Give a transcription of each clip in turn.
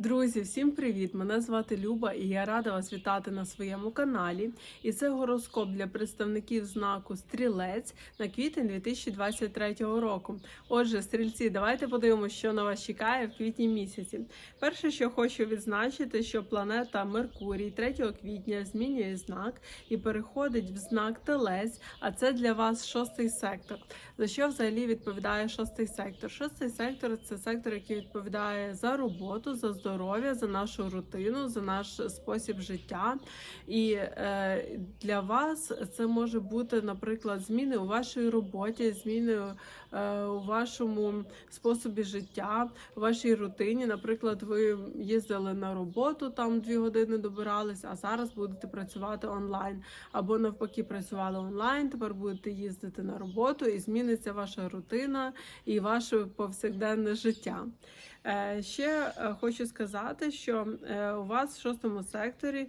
Друзі, всім привіт! Мене звати Люба і я рада вас вітати на своєму каналі. І це гороскоп для представників знаку Стрілець на квітень 2023 року. Отже, стрільці, давайте подивимося, що на вас чекає в квітні місяці. Перше, що хочу відзначити, що планета Меркурій 3 квітня змінює знак і переходить в знак Телець, а це для вас шостий сектор. За що взагалі відповідає шостий сектор? Шостий сектор це сектор, який відповідає за роботу, за здоров'я, за нашу рутину, за наш спосіб життя. І е, для вас це може бути, наприклад, зміни у вашій роботі, зміни е, у вашому способі життя, у вашій рутині. Наприклад, ви їздили на роботу, там дві години добирались, а зараз будете працювати онлайн. Або навпаки, працювали онлайн, тепер будете їздити на роботу, і зміниться ваша рутина і ваше повсякденне життя. Е, Ще е, хочу сказати, що е, у вас в шостому секторі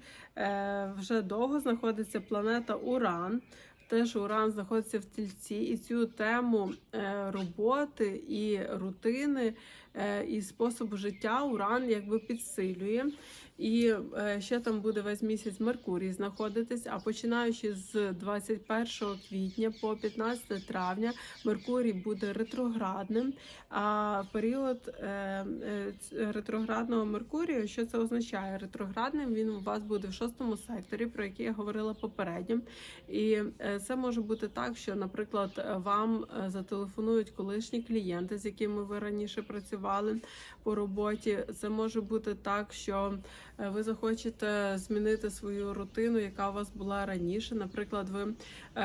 вже довго знаходиться планета Уран. Теж Уран знаходиться в тільці, і цю тему роботи і рутини і способу життя Уран якби підсилює. І е, ще там буде весь місяць Меркурій знаходитись. А починаючи з 21 квітня по 15 травня, Меркурій буде ретроградним. А період е, е, ретроградного Меркурію, що це означає? Ретроградним він у вас буде в шостому секторі, про який я говорила попередньо. І е, це може бути так, що, наприклад, е, вам е, зателефонують колишні клієнти, з якими ви раніше працювали по роботі. Це може бути так, що е, ви захочете змінити свою рутину, яка у вас була раніше. Наприклад, ви е,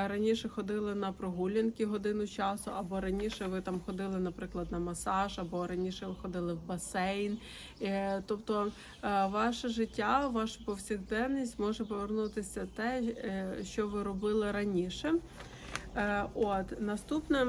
раніше ходили на прогулянки годину часу, або раніше ви там ходили, наприклад, на масаж, або раніше ви ходили в басейн. Е, Тобто ваше життя, ваша повсякденність може повернутися те, що ви робили раніше. От наступне.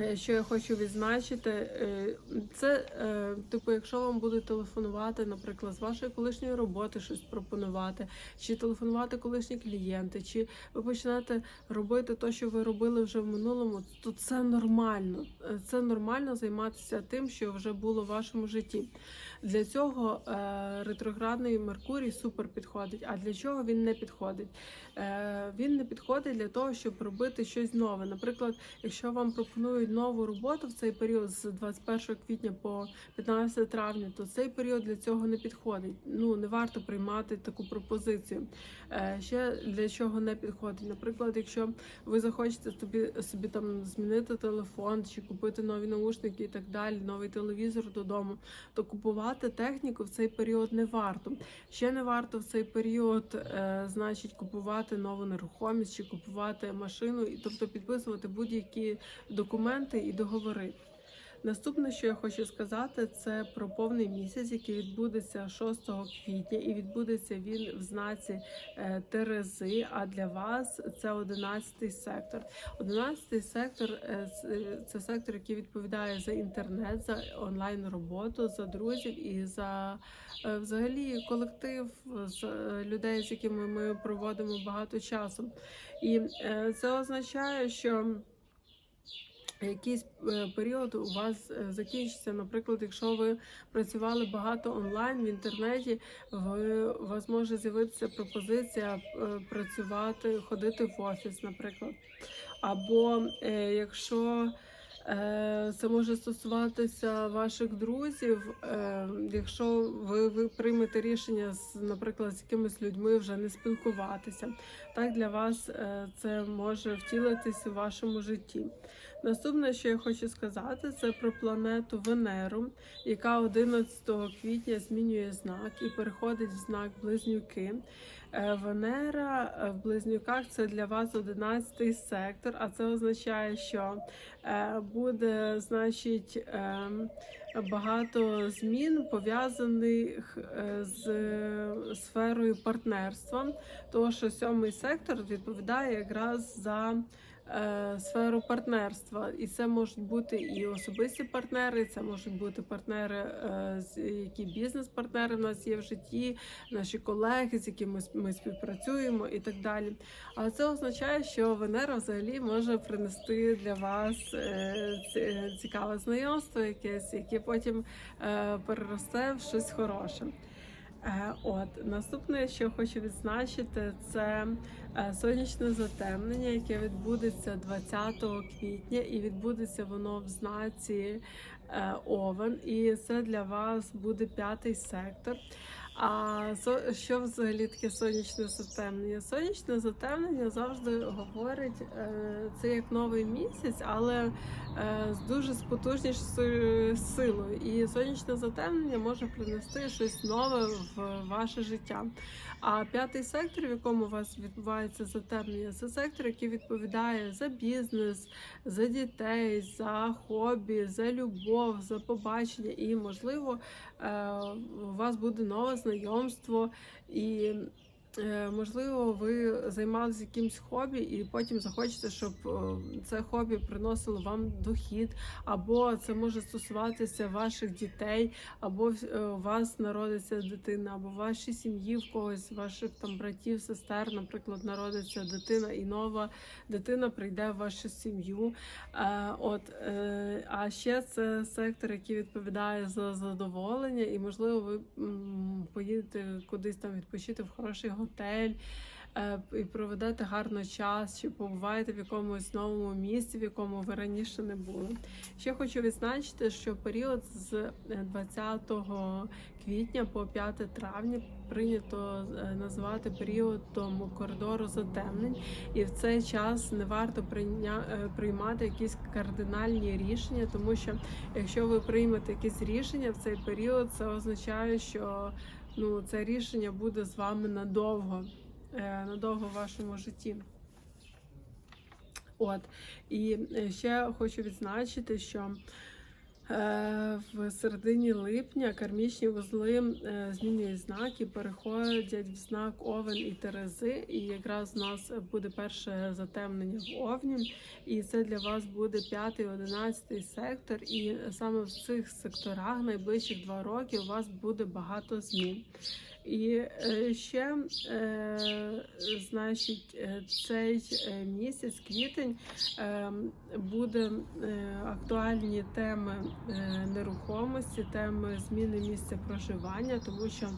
Е, Що я хочу відзначити, е, це е, типу, якщо вам будуть телефонувати, наприклад, з вашої колишньої роботи щось пропонувати, чи телефонувати колишні клієнти, чи ви починаєте робити те, що ви робили вже в минулому, то це нормально. Це нормально займатися тим, що вже було в вашому житті. Для цього е, ретроградний Меркурій супер підходить. А для чого він не підходить? Е, він не підходить для того, щоб робити щось нове. Наприклад, якщо вам пропонують нову роботу в цей період з 21 квітня по 15 травня, то цей період для цього не підходить. Ну не варто приймати таку пропозицію. Е, ще для чого не підходить? Наприклад, якщо ви захочете собі собі там змінити телефон чи купити нові наушники і так далі, новий телевізор додому, то купувати техніку в цей період не варто. Ще не варто в цей період, е, значить, купувати нову нерухомість чи купувати машину, і тобто підписувати будь-які документи і договори. Наступне, що я хочу сказати, це про повний місяць, який відбудеться 6 квітня, і відбудеться він в знаці е, Терези. А для вас це 11 сектор. 11 сектор е, це- це сектор, який відповідає за інтернет, за онлайн роботу, за друзів і за е, взагалі колектив з е, людей, з якими ми проводимо багато часу. І е, це означає, що якийсь е, період у вас е, закінчиться. Наприклад, якщо ви працювали багато онлайн в інтернеті, ви, у вас може з'явитися пропозиція е, працювати, ходити в офіс, наприклад. Або якщо це може стосуватися ваших друзів, якщо ви, ви приймете рішення з, наприклад, з якимись людьми вже не спілкуватися, так для вас це може втілитися у вашому житті. Наступне, що я хочу сказати, це про планету Венеру, яка 11 квітня змінює знак і переходить в знак Близнюки. Е, Венера е, в близнюках це для вас 11 сектор, а це означає, що е, буде, значить, багато змін пов'язаних з сферою партнерства, тому що сьомий сектор відповідає якраз за сферу партнерства. І це можуть бути і особисті партнери, це можуть бути партнери, е, які бізнес-партнери в нас є в житті, наші колеги, з якими ми співпрацюємо і так далі. А це означає, що Венера взагалі може принести для вас е, цікаве знайомство, якесь, яке потім е, переросте в щось хороше. Е, От наступне, що хочу відзначити, це е, сонячне затемнення, яке відбудеться 20 квітня, і відбудеться воно в знаці е, Овен. І це для вас буде п'ятий сектор. А що взагалі таке сонячне затемнення? Сонячне затемнення завжди говорить, е, це як новий місяць, але е, з дуже потужнішою силою. І сонячне затемнення може принести щось нове в ваше життя. А п'ятий сектор, в якому у вас відбувається затемнення, це сектор, який відповідає за бізнес, за дітей, за хобі, за любов, за побачення. І, можливо, е, у вас буде нове знайомство і. Е, Можливо, ви займалися якимсь хобі, і потім захочете, щоб е, це хобі приносило вам дохід, або це може стосуватися ваших дітей, або е, у вас народиться дитина, або в вашій сім'ї в когось ваших там братів, сестер, наприклад, народиться дитина, і нова дитина прийде в вашу сім'ю. От а ще це сектор, який відповідає за задоволення, і можливо, ви поїдете кудись там відпочити в хороший готель. е, І проведете гарно час, чи побуваєте в якомусь новому місці, в якому ви раніше не були. Ще хочу відзначити, що період з е, 20 квітня по 5 травня прийнято е, називати періодом коридору затемнень, і в цей час не варто е, приймати якісь кардинальні рішення, тому що якщо ви приймете якесь рішення в цей період, це означає, що ну це рішення буде з вами надовго, е, надовго в вашому житті. От і е, ще хочу відзначити, що в середині липня кармічні вузли змінюють змінюють знаки, переходять в знак Овен і Терези. І якраз у нас буде перше затемнення в Овні, і це для вас буде п'ятий, одинадцятий сектор. І саме в цих секторах найближчих два роки у вас буде багато змін. І е, ще, е, значить, е, цей місяць, квітень, буде актуальні теми нерухомості, теми зміни місця проживання, тому що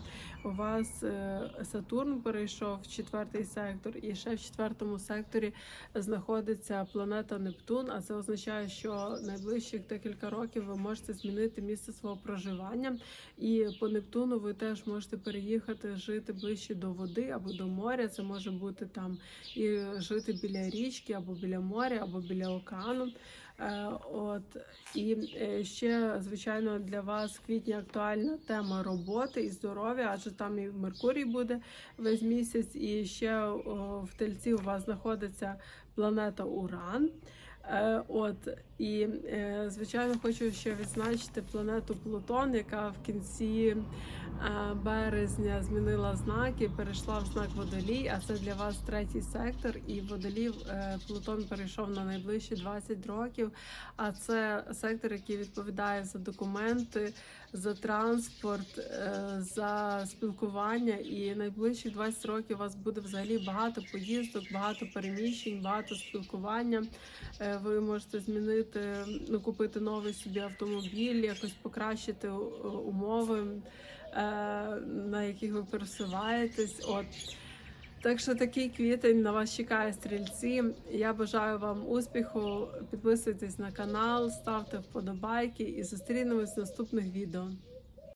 у вас е, Сатурн перейшов в четвертий сектор, і ще в четвертому секторі знаходиться планета Нептун. А це означає, що найближчих декілька років ви можете змінити місце свого проживання. І по Нептуну ви теж можете переїхати жити ближче до води або до моря. Це може бути там і жити біля річки, або біля моря, або біля океану. Е, От і е, ще звичайно для вас в квітні актуальна тема роботи і здоров'я, адже там і Меркурій буде весь місяць, і ще в тельці у вас знаходиться планета Уран. Е, От і е, звичайно хочу ще відзначити планету Плутон, яка в кінці е, березня змінила знаки, перейшла в знак водолій. А це для вас третій сектор. І водолів е, Плутон перейшов на найближчі 20 років. А це сектор, який відповідає за документи, за транспорт, за спілкування. І найближчих 20 років у вас буде взагалі багато поїздок, багато переміщень, багато спілкування. Ви можете змінити, ну купити новий собі автомобіль, якось покращити е, умови, е, на яких ви пересуваєтесь. От. Так що такий квітень на вас чекає стрільці. Я бажаю вам успіху. Підписуйтесь на канал, ставте вподобайки і зустрінемось в наступних відео.